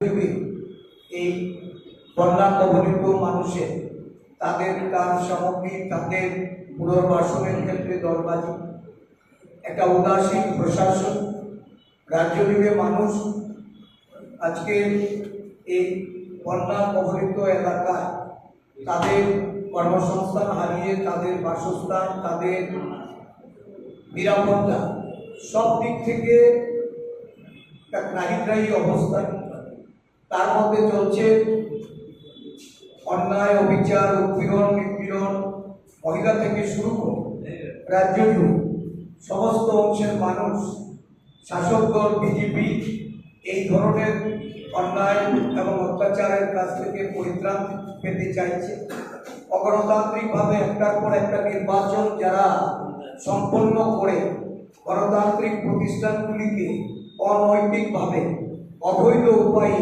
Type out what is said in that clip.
এই বন্যা কবলিত মানুষের তাদের কাজ সামগ্রী তাদের পুনর্বাসনের ক্ষেত্রে দরবাজি একটা উদাসীন প্রশাসন, রাজ্য জুড়ে মানুষ আজকে এই বন্যা কবলিত এলাকায় তাদের কর্মসংস্থান হারিয়ে তাদের বাসস্থান, তাদের নিরাপত্তা সব দিক থেকে একটা গ্রাহী অবস্থা। তার মধ্যে চলছে অন্যায়, অবিচার, উৎপীড়ন, নিপীড়ন, মহিলা থেকে শুরু করে রাজ্য সমস্ত অংশের মানুষ, শাসক দল বিজেপি এই ধরনের অন্যায় এবং অত্যাচারের কাছ থেকে পরিত্রাণ পেতে চাইছে। অগণতান্ত্রিকভাবে একটার পর একটা নির্বাচন যারা সম্পন্ন করে গণতান্ত্রিক প্রতিষ্ঠানগুলিকে অনৈতিকভাবে অবৈধ উপায়ে